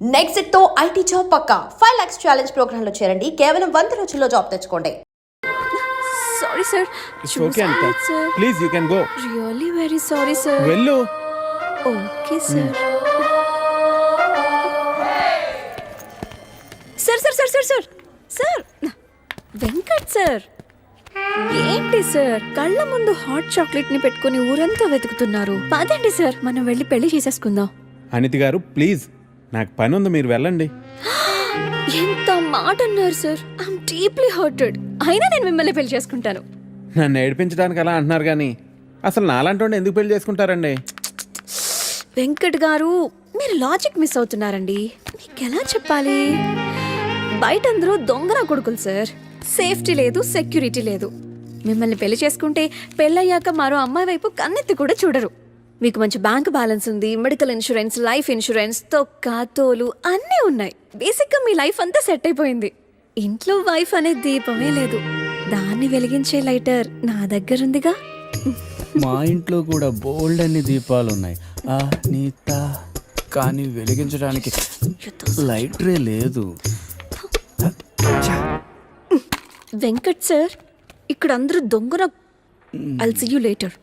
నెక్స్ట్తో IT job పక్కా. Five lakhs challenge ప్రోగ్రామ్లో చేరండి. కేవలం వంద రోజుల్లో జాబ్ తెచ్చుకోండి. సారీ సార్ ఓకే అంట sir please you can go really very sorry sir వెళ్ళు. Okay sir sir sir sir sir sir sir Venkat sir ఏంటి సార్ కళ్ళ ముందు హాట్ చాక్లెట్ని పెట్టుకుని ఊరంతా వెతుకుతున్నారు. పదండి సార్ మనం వెళ్ళి పెళ్ళి చేసేసుకుందాం. అనితి గారు ప్లీజ్ నాకు పని ఉంది మీరు వెళ్ళండి. ఎంత మాట అన్నారు సార్. ఐఎమ్ డీప్లీ హర్టెడ్ అయినా నేను మిమ్మల్ని పెళ్ళి చేసుకుంటాను. నన్ను ఏడిపించడానికి అలా అంటున్నారు కానీ అసలు నాలాంటి ఎందుకు పెళ్ళి చేసుకుంటారండి? వెంకట్ గారు మీరు లాజిక్ మిస్ అవుతున్నారండి. మీకు ఎలా చెప్పాలి? బయట అందరూ దొంగన కొడుకులు సార్. సేఫ్టీ లేదు సెక్యూరిటీ లేదు. మిమ్మల్ని పెళ్ళి చేసుకుంటే పెళ్ళయ్యాక మరో అమ్మాయి వైపు కన్నెత్తి కూడా చూడరు. మీకు మంచి బ్యాంక్ బ్యాలెన్స్ ఉంది మెడికల్ ఇన్సూరెన్స్ లైఫ్ ఇన్సూరెన్స్ తొక్క తోలు అన్నీ ఉన్నాయి. బేసిక్గా మీ లైఫ్ అంతా సెట్ అయిపోయింది. ఇంట్లో వైఫ్ అనే దీపమే లేదు. దాన్ని వెలిగించే లైటర్ నా దగ్గరుందిగా మా ఇంట్లో కూడా బోల్డ్ అన్ని దీపాలు ఉన్నాయి ఆ నీత కానీ వెలిగించడానికి లైటరే లేదు. వెంకట్ సార్ ఇక్కడ అందరూ దొంగన see you later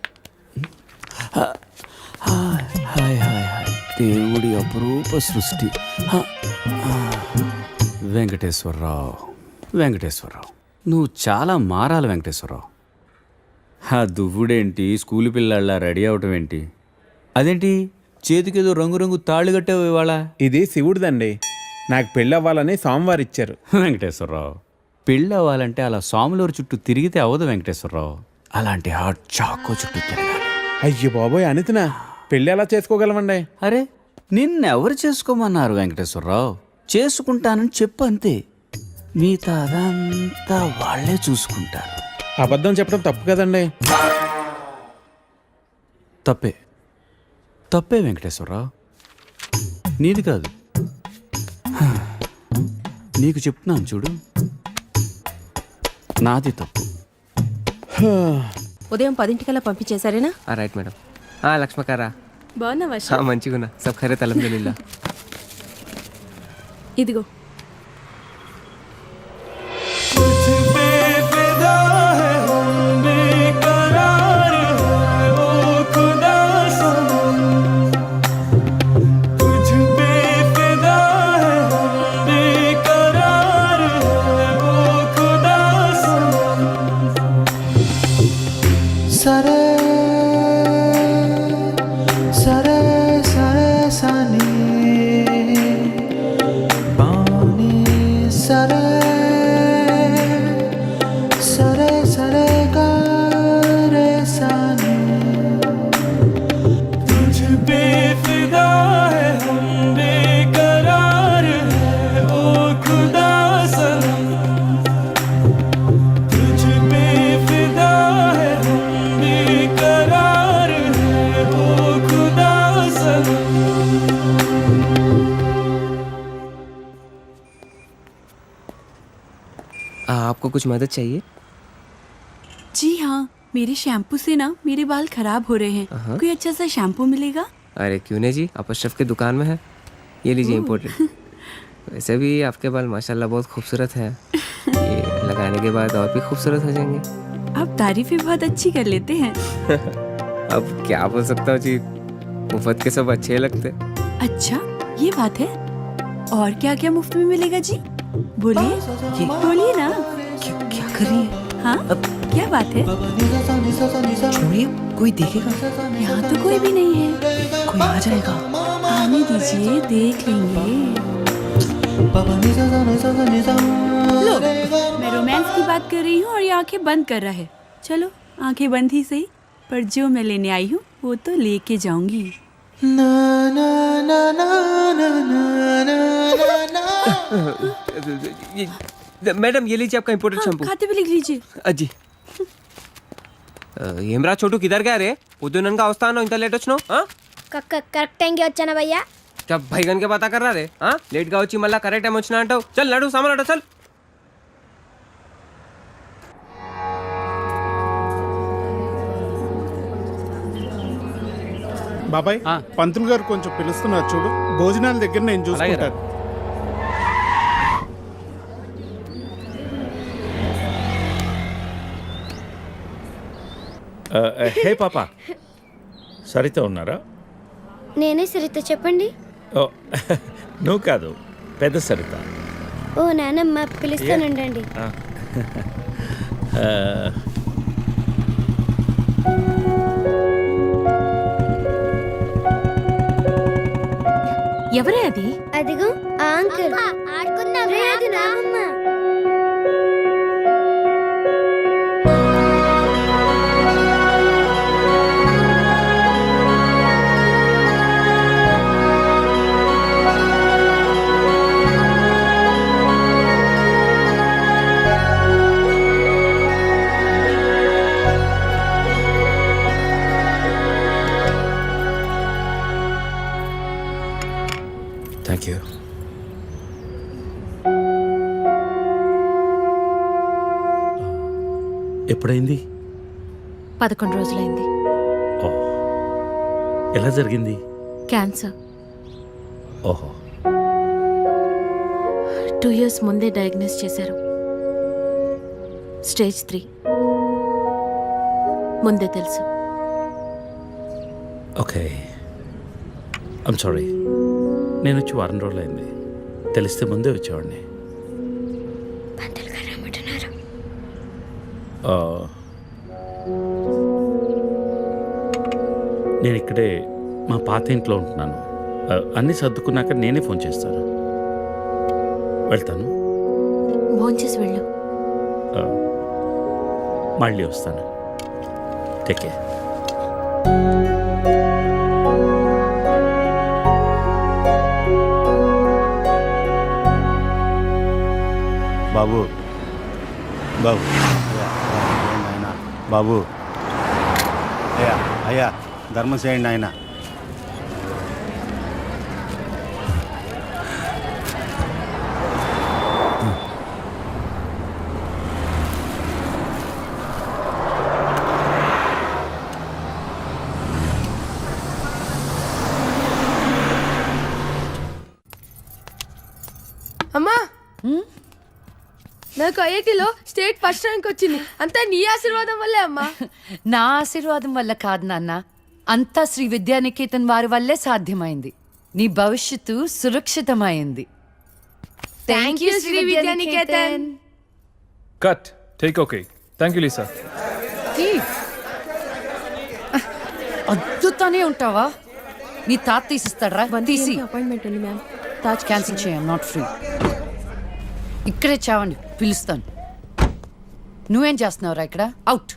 hi hi hi. దేవుడి అపురూప సృష్టి. వెంకటేశ్వరరావు వెంకటేశ్వరరావు. నువ్వు చాలా మారాలి వెంకటేశ్వరరావు. ఆ దువ్వుడేంటి? స్కూల్ పిల్లల్లా రెడీ అవటం ఏంటి? అదేంటి? చేతికేదో రంగురంగు తాళ్ళు కట్టావు ఇవాళ. ఇది శివుడిదండి. నాకు పెళ్ళి అవ్వాలని సోమవారం ఇచ్చారు వెంకటేశ్వరరావు పెళ్ళి అవ్వాలంటే అలా సాములూరు చుట్టూ తిరిగితే అవ్వదు వెంకటేశ్వరరావు. అలాంటి హాట్ చాకో చుట్టూ తిరగాలి అయ్యో బాబోయ్ అనితినా? పెళ్ళి ఎలా చేసుకోగలమండి? అరే నిన్నెవరు చేసుకోమన్నారు వెంకటేశ్వరరావు? చేసుకుంటానని చెప్పు అంతే. మిగతా అదంతా వాళ్ళే చూసుకుంటారు. అబద్ధం చెప్పడం తప్పు కదండి? తప్పే. తప్పే వెంకటేశ్వరరావు. నీది కాదు. నీకు చెప్తున్నాను చూడు. నాది తప్పు. ఉదయం పదింటికల్లా పంపించేశారేనా? Right madam. ఆ, లక్ష్మకారా. బాగున్నావా ఆ, మంచిగున్నా. సబ్ ఖరే అల్హమ్దులిల్లా ఇదిగో. कुछ मदद चाहिए? जी हाँ मेरे शैम्पू से ना मेरे बाल खराब हो रहे हैं। कोई अच्छा सा शैम्पू मिलेगा? अरे क्यों नहीं जी? आप अशरफ की दुकान में है। ये लीजिए इम्पोर्टेंट वैसे भी आपके बाल माशाल्लाह बहुत खूबसूरत है। ये लगाने के बाद और भी खूबसूरत हो जाएँगे। आप तारीफें बहुत अच्छी कर लेते हैं। अब क्या बोल सकता हूँ जी? मुफ़्त के सब अच्छे लगते। अच्छा ये बात है। और क्या क्या मुफ़्त में मिलेगा जी? बोलिए। बोलिए ना। क्या, क्या कर रही है? हाँ? क्या बात है? छोड़िए कोई देखेगा? यहाँ तो कोई भी नहीं है। कोई आ जाएगा। आने दीजिए देख लेंगे। लो मैं रोमांस की बात कर रही हूँ और ये आँखें बंद कर रहा है। चलो आँखें बंद ही सही पर जो मैं लेने आई हूँ वो तो लेके जाऊँगी। ना ना ना ना ना ना ना ना। ये- मैडम ये लीजिए आपका इम्पोर्टेड हाँ, शैम्पू खाते पे लिख लीजिए అజ్జి ఏమ్రా చోటు కిదర్ గా రే పొద్దుననగా వస్తాను ఇంత లేట్ వచ్చినావు ఆ? కరెక్ట్ టైంకి వచ్చానా భయ్యా జబ్ భైగన్ కే పతా కర్రా రే ఆ? లేట్ గా వచ్చి మళ్ళీ కరెక్ట్ టైం వచ్చినా అంటావు చల్ నడు సామాన్ అడో చల్ బాబాయ్ పంతులు గారు కొంచెం పిలుస్తున్నారు చూడు భోజనాల దగ్గర నేను చూసుకుంటాను హే పాప. సరిత ఉన్నారా? నేనే సరిత చెప్పండి. ఓ నువ్వు కాదు పెద్ద సరిత. ఓ నానమ్మ పిలుస్తానుండండి ఎవరే అది? అదిగో ఆ అంకుల్. ఆడుకుందాం ఎప్పుడైంది? పదకొండు రోజులైంది. ఓ. ఎలా జరిగింది? క్యాన్సర్. ఓహో. టూ ఇయర్స్ ముందే డయాగ్నోస్ చేశారు. Stage three. ముందే తెలుసు. ఓకే. I'm sorry. నేను వచ్చి వారం రోజులైంది. తెలిస్తే ముందే వచ్చేవాడిని. నేను ఇక్కడే మా పాత ఇంట్లో ఉంటున్నాను. అన్నీ సర్దుకున్నాక నేనే ఫోన్ చేస్తాను. వెళ్తాను. భోంచేసి వెళ్ళు. మళ్ళీ వస్తాను. టేక్ కేర్ బాబు బాబు అయ్యా, ధర్మం చేయండి నాయనా. బాబు. అయ్యా అయ్యా ధర్మం చేయండి ఆయన అమ్మా నాకు ఐఐటిలో స్టేట్ ఫస్ట్ ర్యాంక్ వచ్చింది. అంతా నీ ఆశీర్వాదం వల్లే అమ్మా. నా ఆశీర్వాదం వల్ల కాదు నాన్న. అంతా శ్రీ విద్యానికేతన్ వారి వల్లే సాధ్యమైంది. నీ భవిష్యత్తు సురక్షితమైంది. Thank you Sree Vidyanikethan. Cut take okay thank you Lisa అద్దుతానే ఉంటావా? నీ తాత తీసిస్తాడరా? తీసి. అపాయింట్మెంట్ ఉంది మ్యామ్ తాజ్ క్యాన్సిల్ చేయం నాట్ ఫ్రీ ఇక్కడే చావండి పిలుస్తాను. నువ్వేం చేస్తున్నావురా ఇక్కడ? అవుట్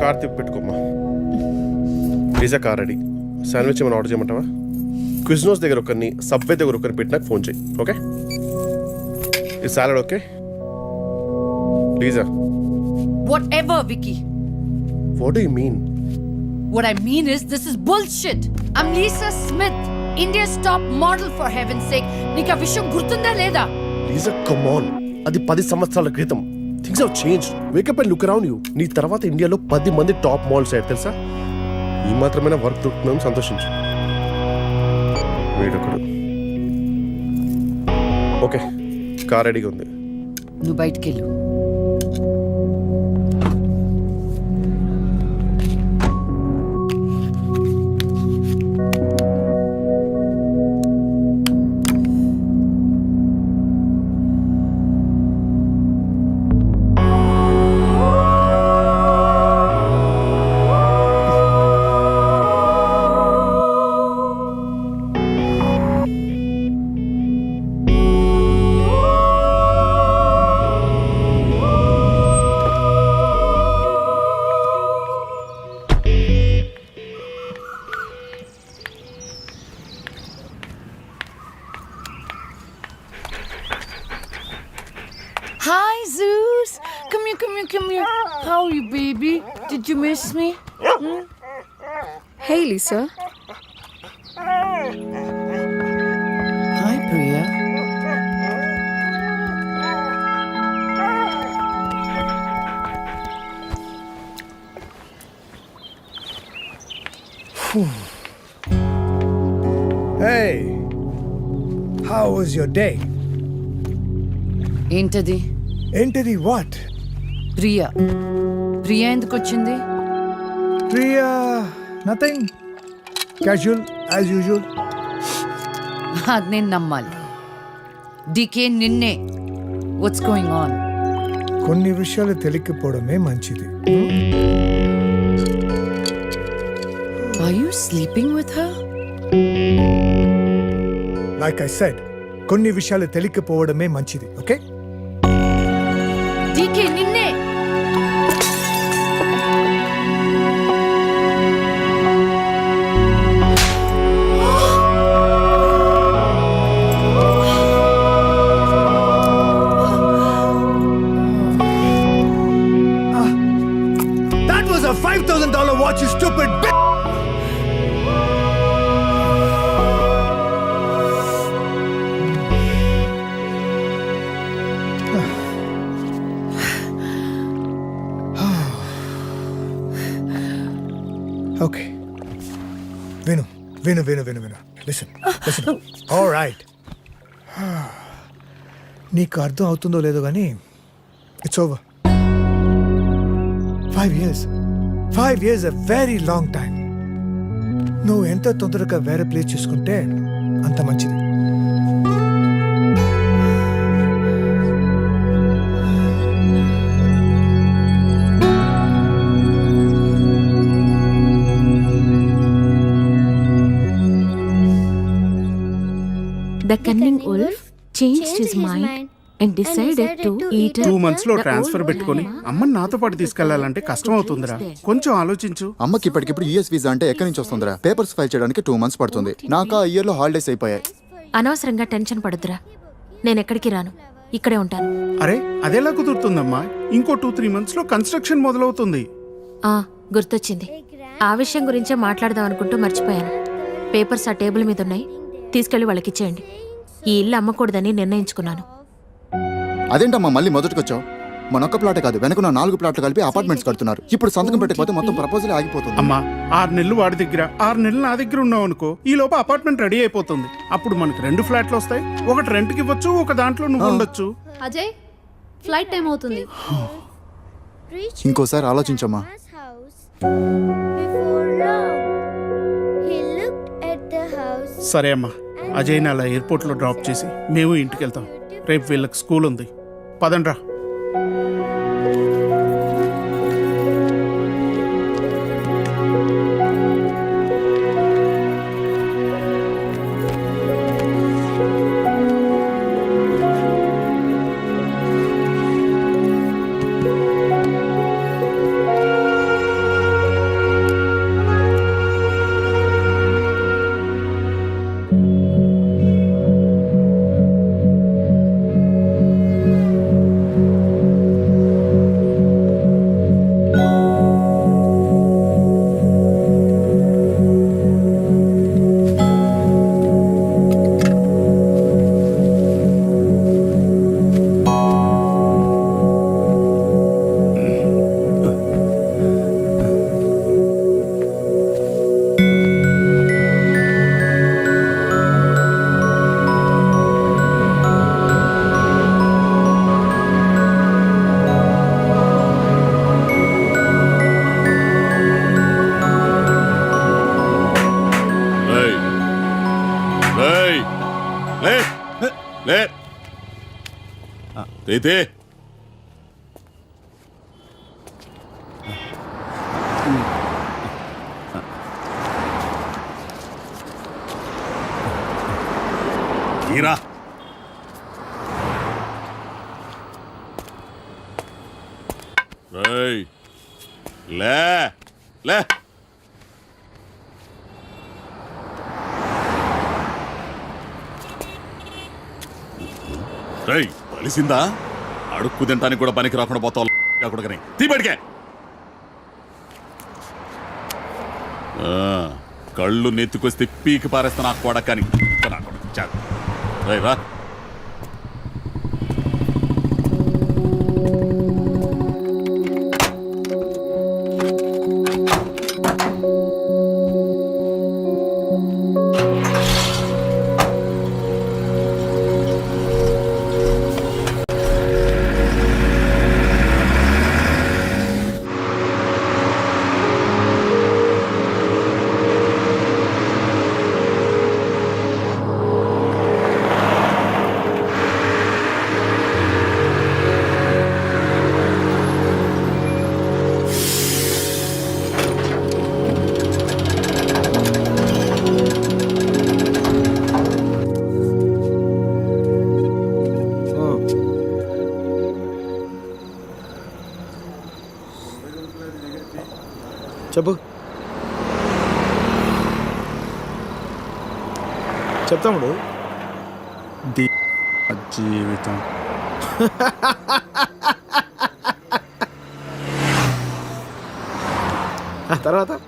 కార్ తిప్పి పెట్టుకోమ్మా. Pizza car ready. శాండ్విచ్ ఏమైనా ఆర్డర్ చేయమంటావా? క్విజ్నోస్ దగ్గర ఒకరిని సబ్వే దగ్గర ఒకరిని పెట్టి నాకు ఫోన్ చేయి ఓకే? ఈ salad okay? Pizza. Whatever Vicky what you mean What I mean is, this is bullshit. I'm Lisa Smith, India's top model for heaven's sake. నీకు ఆ విషయం గుర్తుందా లేదా? లీజా కమాన్ అది పది సంవత్సరాల క్రితం. Things have change wake up and look around you నీ తర్వాత ఇండియాలో పది మంది టాప్ మాల్స్ అయ్యారు తెలుసా? ఈ మాత్రమైనా వర్క్ దొరుకుతుందని సంతోషించు. వీడొకడు. ఓకే కార్ రెడీగా ఉంది. నువ్వు బయటికి వెళ్ళు Hi, Zeus. Come here, come here, come here. How are you, baby? Did you miss me? Hmm? Hey, Lisa. Hi, Priya. hey, how was your day? ఏంటది ఏంటిది? వాట్ ప్రియా. ప్రియా ఎందుకు వచ్చింది? Priya nothing casual as usual అది నేను నమ్మాలి. Decay నిన్నే. What's going on కొన్ని విషయాలు తెలియకపోవడమే మంచిది. Are you sleeping with her like I said కొన్ని విషయాలు తెలియకపోవడమే మంచిది ఓకే డికే నిన్నే ఓకే విను విను విను విను విను లిసన్ లిసన్ ఆల్ రైట్ నీకు అర్థం అవుతుందో లేదో కానీ it's over five years five years a very long time నువ్వు ఎంత తొందరగా వేరే ప్లేస్ చూసుకుంటే అంత మంచిది. His mind and decided to eat two మంత్స్లో ట్రాన్స్ఫర్ పెట్టుకొని అమ్మని నాతో పాటు తీసుకెళ్ళాలంటే కష్టం అవుతుందిరా. కొంచెం ఆలోచించు. అమ్మకి ఇప్పటికిప్పుడు యూఎస్ వీసా అంటే ఎక్కడి నుంచి వస్తుందిరా? పేపర్స్ ఫైల్ చేయడానికి టూ మంత్స్ పడుతుంది. నాకు ఆ ఇయర్లో హాలిడేస్ అయిపోయాయి. అనవసరంగా టెన్షన్ పడుతురా నేను ఎక్కడికి రాను. ఇక్కడే ఉంటాను. అరే అదెలా కుదురుతుందమ్మా? ఇంకో టూ త్రీ మంత్స్లో కన్స్ట్రక్షన్ మొదలవుతుంది. ఆ గుర్తొచ్చింది. ఆ విషయం గురించే మాట్లాడదాం అనుకుంటూ మర్చిపోయాను. పేపర్స్ ఆ టేబుల్ మీద ఉన్నాయి. తీసుకెళ్ళి వాళ్ళకి ఇచ్చేయండి ఈ ఇల్లు అమ్మకూడదని నిర్ణయించుకున్నాను. అదేంటమ్మా మళ్ళీ మొదటికి వచ్చావు మనొక్క ప్లాట్ కాదు వెనకున్న నాలుగు ప్లాట్లు కలిపి అపార్ట్మెంట్స్ కడుతున్నారు. ఇప్పుడు సంతకం పెట్టకపోతే మొత్తం ప్రపోజల్ ఆగిపోతుంది. అమ్మా ఆరు నెలలు వాడి దగ్గర ఆరు నెలలు నా దగ్గర ఉన్నావు అనుకో ఈ లోపు అపార్ట్మెంట్ రెడీ అయిపోతుంది. అప్పుడు మనకి రెండు ఫ్లాట్లు వస్తాయి ఒకటి రెంట్కి ఇవ్వచ్చు ఒక దాంట్లో నువ్వు ఉండొచ్చు. అజయ్ ఫ్లైట్ టైం అవుతుంది. ఇంకోసారి ఆలోచించమ్మా. సరే అమ్మా అజయ్ని అలా ఎయిర్పోర్ట్లో డ్రాప్ చేసి మేము ఇంటికి వెళ్తాం రేపు వీళ్ళకి స్కూల్ ఉంది. పదండ్రా. అయితే ఈరా రేయ్. లే. లే. రేయ్ కలిసిందా అడుక్కు తినడానికి కూడా పనికి రాకుండా పోతావు. కొడుకని. తీ కళ్ళు నెత్తుకొస్తే పీకి పారేస్తా నాకు కొడకని. చాలు. రా. చెప్తాముడు. జీవితం. ఆ తర్వాత?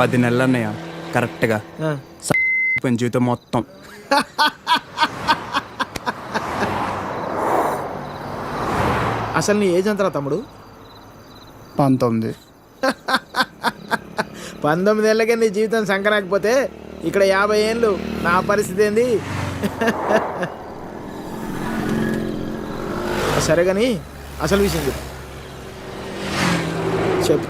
పది నెలలు అన్నయ్య కరెక్ట్గా. పోయిన జీవితం మొత్తం. అసలు నీ ఏజ్ ఎంతరా తమ్ముడు? పంతొమ్మిది. పంతొమ్మిది ఏళ్ళకే నీ జీవితం సంకరాకపోతే ఇక్కడ యాభై ఏళ్ళు నా పరిస్థితి ఏంది? సరే కానీ అసలు విషయం చెప్పు. చెప్పు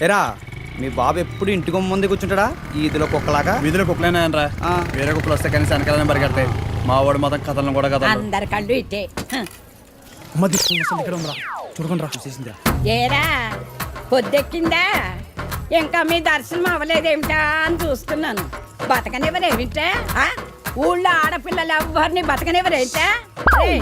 ఎరా మీ బాబు ఎప్పుడు ఇంటికి ముందే కూర్చుంటాడా? ఈదిలో కుక్కలాగా? వీధిలో కుక్కలేనా రా వేరే కుక్కలు వస్తే కనీసం వెనకాలనే పరిగెడతాయి. మా వాడు మాత్రం కథలను కూడా కథలు. అందరి కళ్ళు ఇట్టే చూడకుండా రా. చూసేసిందా? ఏరా పొద్దెక్కిందా? ఇంకా మీ దర్శనం అవ్వలేదేమిటా అని చూస్తున్నాను. బతకనివ్వరేమిటా ఆ? ఊళ్ళో ఆడపిల్లలు ఎవ్వరిని బతకనివ్వరేమిటా ఏయ్,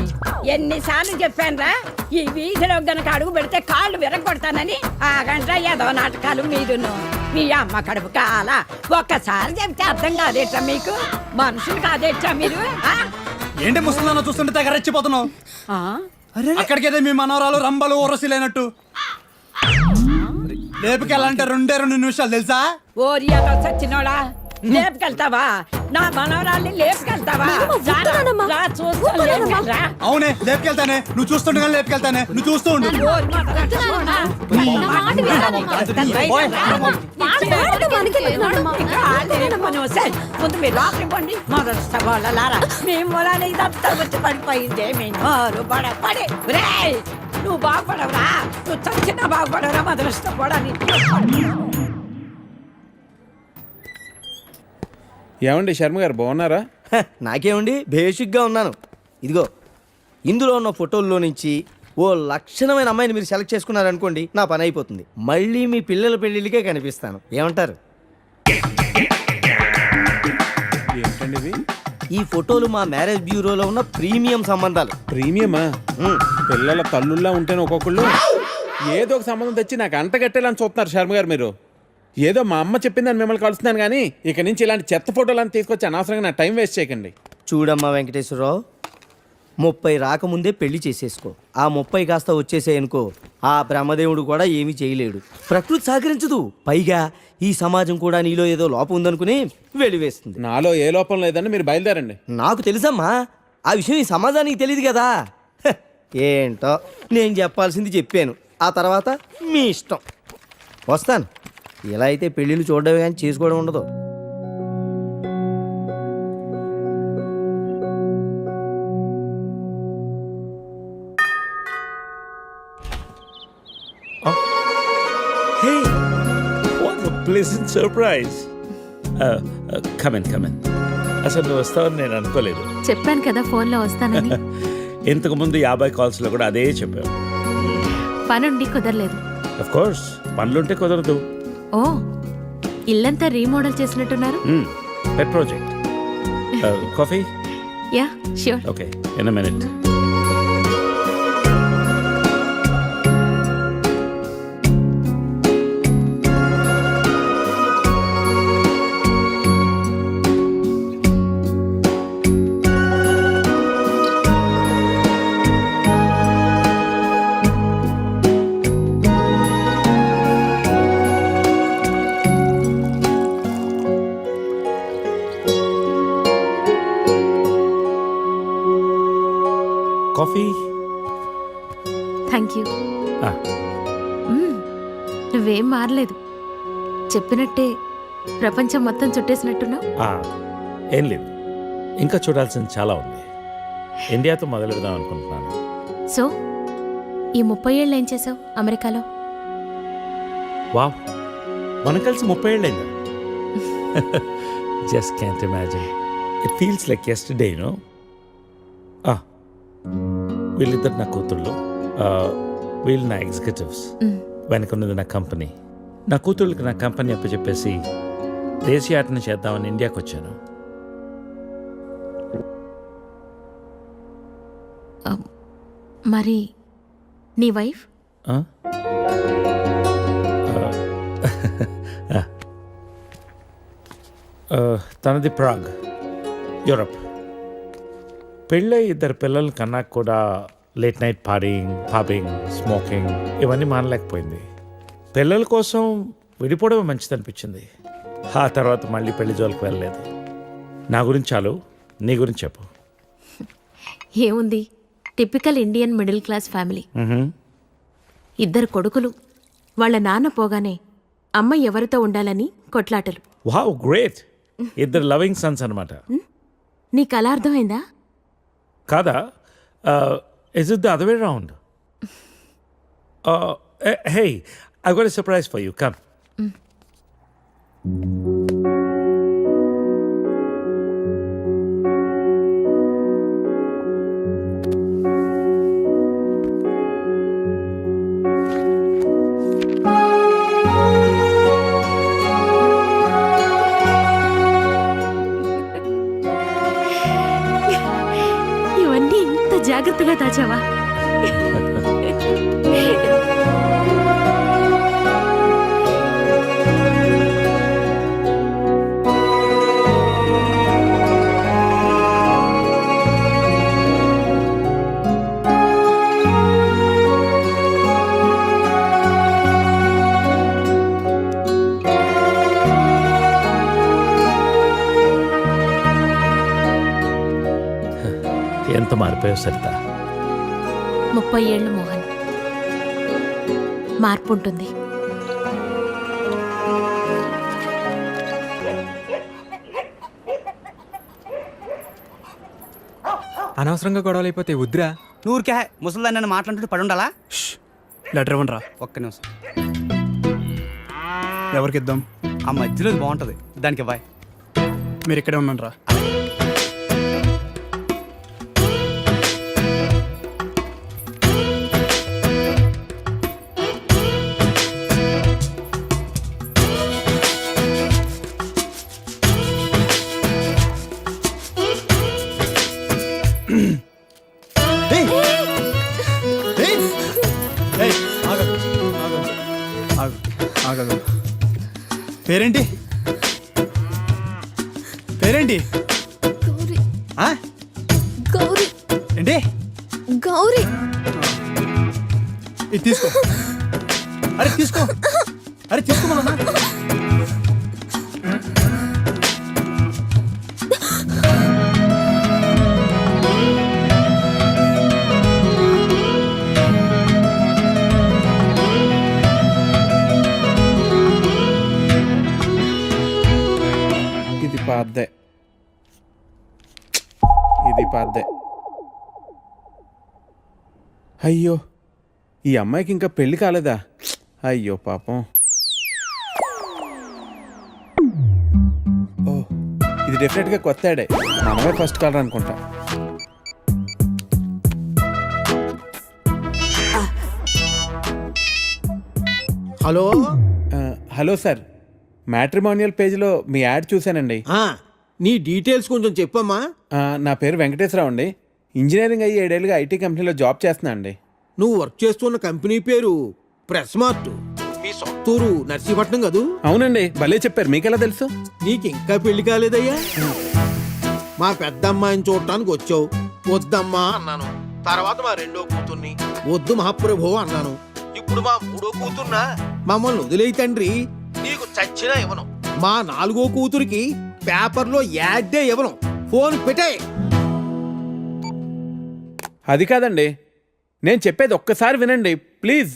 ఎన్నిసార్లు చెప్పానురా ఈ వీధిలో గనక అడుగు పెడితే కాళ్ళు విరగొడతానని ఆ గంట ఏదో నాటకాలు మీరును మీ అమ్మ కడుపు కాల. ఒక్కసారి చెప్తే అర్థం కాదేట్రా మీకు? మనుషులు కాదేట్రా మీరు? ఏంటి ముసలిదాన్ని చూస్తుంటే తెగ రెచ్చిపోతున్నావు ఆ? అక్కడికైతే మీ మనవరాలు రంబలు ఊరసిలేనట్టు లేపుకెళ్ళాలంటే రెండే రెండు నిమిషాలు తెలుసా? ఓరియాతో చచ్చినోడా లేపుకెళ్తావా? నా మనవరాల్ని లేపుకెళ్తావా? రారా, రా చూస్తాను లేపుకెళ్ళరా. అవునే లేపుకెళ్తానే. నువ్వు చూస్తుండగానే లేపుకెళ్తానే. నువ్వు చూస్తూ ఉండు. ఓరి మొదలు చచ్చినోడా. ఇంకా ఆడేమని వస్తాయి. ముందు మీరు లోపలికి పోండి మొదలు సవాళ్ళలారా మీ మూలాన ఇదంతా వచ్చి పడిపోయిందే. మీ నోరు పడ పడి. రేయ్ నువ్వు బాగుపడవురా. నువ్వు చచ్చినా బాగుపడవురా. ఏమండి శర్మ గారు బాగున్నారా? నాకేమండి బేసిక్గా ఉన్నాను. ఇదిగో ఇందులో ఉన్న ఫోటోల్లో నుంచి ఓ లక్షణమైన అమ్మాయిని మీరు సెలెక్ట్ చేసుకున్నారనుకోండి నా పని అయిపోతుంది. మళ్ళీ మీ పిల్లల పెళ్ళిళ్ళకే కనిపిస్తాను. ఏమంటారు? ఏంటండి ఈ ఫోటోలు మా మ్యారేజ్ బ్యూరోలో ఉన్న ప్రీమియం సంబంధాలు. ప్రీమియమా. పిల్లల తల్లుల్లా ఉంటేనే ఒక్కొక్కళ్ళు. ఏదో ఒక సంబంధం తెచ్చి నాకు అంట కట్టేలా చూస్తున్నారు శర్మ గారు మీరు. ఏదో మా అమ్మ చెప్పిందని మిమ్మల్ని కలుస్తున్నాను కానీ ఇక నుంచి ఇలాంటి చెత్త ఫోటోలను తీసుకొచ్చి అనవసరంగా నా టైం వేస్ట్ చేయకండి. చూడమ్మా వెంకటేశ్వరరావు ముప్పై రాకముందే పెళ్ళి చేసేసుకో. ఆ ముప్పై కాస్త వచ్చేసాయనుకో. ఆ బ్రహ్మదేవుడు కూడా ఏమీ చేయలేడు. ప్రకృతి సహకరించదు. పైగా ఈ సమాజం కూడా నీలో ఏదో లోపం ఉందనుకుని వెలివేస్తుంది. నాలో ఏ లోపం లేదని మీరు బయలుదేరండి. నాకు తెలుసమ్మా ఆ విషయం ఈ సమాజానికి తెలియదు కదా. హ, ఏంటో నేను చెప్పాల్సింది చెప్పాను. ఆ తర్వాత మీ ఇష్టం. వస్తాను. ఇలా అయితే పెళ్ళిళ్ళు చూడడమే కానీ చేసుకోవడం ఉండదు. సర్ప్రైజ్ కమెన్ కమెన్ అసలు నువ్వు వస్తావని నేను అనుకోలేదు. చెప్పాను కదా ఫోన్లో వస్తానని. ఇంతకు ముందు యాభై కాల్స్లో కూడా అదే చెప్పావు. పనుండి కుదరలేదు. అఫ్ కోర్స్ పనులుంటే కుదరదు. ఓ ఇల్లంతా రీమోడల్ చేసినట్టున్నారు? Pet project coffee yeah sure okay in minute coffee? Thank you. నువ్వేం మారలేదు. చెప్పినట్టే ప్రపంచం మొత్తం చుట్టేసినట్టున్నావు. ఏం లేదు. ఇంకా చూడాల్సింది చాలా ఉంది. ఇండియాతో మొదలు పెడదాం అనుకుంటున్నాను. సో ఈ ముప్పై ఏళ్ళు ఏం చేసావు అమెరికాలో? వావ్. మనం కలిసి ముప్పై ఏళ్ళైందా just can't imagine it feels like yesterday no వీళ్ళిద్దరు నా కూతుళ్ళు. వీళ్ళు నా ఎగ్జిక్యూటివ్స్ వెనకున్నది నా కంపెనీ నా కూతుళ్ళకి నా కంపెనీ అప్పచెప్పేసి దేశీయాటన చేద్దామని ఇండియాకి వచ్చాను మరి నీ వైఫ్ తనది ప్రాగ్ యూరప్ పెళ్ళై ఇద్దరు పిల్లలు కన్నా కూడా late night partying pubbing smoking ఇవన్నీ మానలేకపోయింది. పిల్లల కోసం విడిపోవడం మంచిది అనిపించింది ఆ తర్వాత మళ్ళీ పెళ్ళి జోలికి వెళ్ళలేదు. నా గురించి చాలు నీ గురించి చెప్పు. ఏముంది? Typical Indian middle class family ఇద్దరు కొడుకులు వాళ్ళ నాన్న పోగానే అమ్మ ఎవరితో ఉండాలని కొట్లాటలు. Wow great. ఇద్దరు లవింగ్ సన్స్ అనమాట నీకు అలా అర్థమైందా? కాదా? Is it the other way round hey I got surprise for you come మారిపోయావు Saritha ముప్పై ఏళ్ళు మోహన్. మార్పు ఉంటుంది. అనవసరంగా గొడవలు అయిపోతే వద్దురా. నూరికే ముసలిదాన్ని నన్ను మాట్లాడుతుంటే పడి ఉండాలా లెటర్ ఇవ్వండిరా. ఒక్క నిమిషం. ఎవరికి ఇద్దాం? ఆ మధ్యలో బాగుంటుంది. దానికి బాయ్ మీరు ఇక్కడే ఉండండి రా పేరేంటి? పాద్దే అయ్యో ఈ అమ్మాయికి ఇంకా పెళ్ళి కాలేదా? అయ్యో పాపం. ఓ ఇది డెఫినెట్గా కొత్త యాడే. మనమే ఫస్ట్ కలర్ అనుకుంటా. హలో? Hello sir. మ్యాట్రిమోనియల్ పేజ్లో మీ యాడ్ చూశానండి. నీ డీటెయిల్స్ కొంచెం చెప్పమ్మా. ఆ, నా పేరు వెంకటేశ్వరరావు అండి. ఇంజనీరింగ్ అయ్యి ఏడేళ్ళుగా ఐటీ కంపెనీలో జాబ్ చేస్తున్నా అండి. నువ్వు వర్క్ చేస్తున్న కంపెనీ పేరు ప్రెస్ మార్ట్ మీ సొత్తూరు నర్సీపట్నం కదూ? అవునండి భలే చెప్పారు. మీకెలా తెలుసు? నీకు ఇంకా పెళ్ళి కాలేదయ్యా? మా పెద్ద అమ్మాయిని చూడటానికి వచ్చావు. వద్దమ్మా అన్నాను. తర్వాత మా రెండో కూతుర్ని. వద్దు మహాప్రభు అన్నాను. ఇప్పుడు మా మూడో కూతుర్నా? మమ్మల్ని వదిలేయి తండ్రి. నీకు చచ్చినా ఇవ్వను. మా నాలుగో కూతురికి పేపర్లో యాడ్డే ఇవ్వను. ఫోన్ పెట్టే అది కాదండి. నేను చెప్పేది ఒక్కసారి వినండి ప్లీజ్.